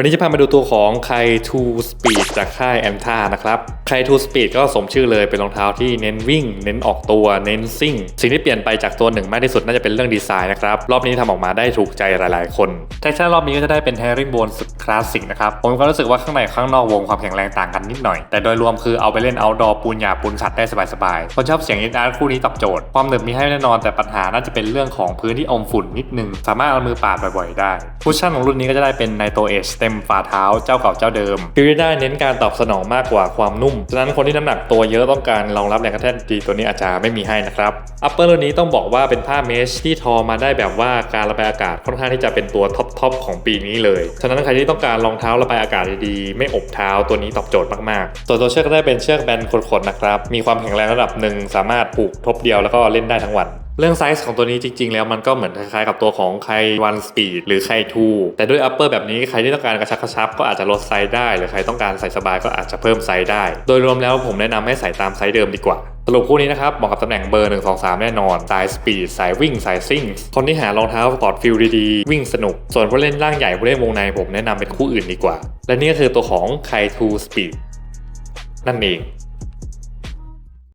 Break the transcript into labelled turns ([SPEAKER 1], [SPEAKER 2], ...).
[SPEAKER 1] วันนี้จะพามาดูตัวของไคทูสปีดจากค่ายแอมทานะครับไคทูสปีดก็สมชื่อเลยเป็นรองเท้าที่เน้นวิ่ง เน้นออกตัวเน้นซิ่ง สิ่งที่เปลี่ยนไปจากตัวหนึ่งมากที่สุดน่าจะเป็นเรื่องดีไซน์นะครับ รอบนี้ทำออกมาได้ถูกใจหลายๆ คนแท็กชั่นรอบนี้ก็จะได้เป็นแฮร์ริงโบนสุดคลาสสิกนะครับ ผมก็รู้สึกว่าข้างในข้างนอกวงความแข็งแรงต่างกันนิดหน่อย แต่โดยรวมคือเอาไปเล่นเอาดอปูนหยาปูนขัดได้สบายๆคนชอบเสียงอ็นอาร์คู่นี้ตอบโจทย์ความหนึบมีให้แน่นอนแต่ปัญหาน่าจะเป็นเรื่องของพื้นที่อมฝุ่นนิดนึงสามารถเอามือปาดบ่อยๆได้คุชชั่นของรุ่นนี้ก็จะได้เป็นไนโตเอชเต็มฝ่าเท้าเจ้าเก่าเจ้าเดิมคือได้เน้นการตอบสนองมากกว่าความนุ่มฉะนั้นคนที่น้ำหนักตัวเยอะต้องการรองรับแรงกระแทกดีตัวนี้อาจจะไม่มีให้นะครับอัปเปอร์รุ่นนี้ต้องบอกว่าเป็นผ้าเมชที่ทอมาได้แบบว่าการระบายอากาศค่อนข้างที่จะเป็นตัวท็อปๆของปีนี้เลยฉะนั้นใครที่ต้องการรองเท้าระบายอากาศดีๆไม่อบเท้าตัวนี้ตอบโจทย์มากๆตัวตัวเชือกก็ได้เป็นเชือกแบนขดๆนะครับมีความแข็งแรงระดับหนึ่งสามารถผูกทบเดียวแล้วก็เล่นได้ทั้งวัน เรื่องไซส์ของตัวนี้จริง ๆ แล้วมันก็เหมือนคล้ายๆกับตัวของไควันสปีดหรือไคทูแต่ด้วยอัปเปอร์แบบนี้ใครที่ต้องการกระชับกระชับก็อาจจะลดไซส์ได้ หรือใครต้องการใส่สบายก็อาจจะเพิ่มไซส์ได้ โดยรวมแล้วผมแนะนำให้ใส่ตามไซส์เดิมดีกว่าสรุปคู่นี้นะครับเหมาะกับตำแหน่งเบอร์ 1 2 3 แน่นอน สายสปีด สายวิ่ง สายซิ่ง คนที่หารองเท้าสปอร์ตฟิลดีๆ วิ่งสนุก ส่วนผู้เล่นร่างใหญ่ผู้เล่นวงในผมแนะนำเป็นคู่อื่นดีกว่า และนี่ก็คือตัวของไคทูสปีดนั่นเอง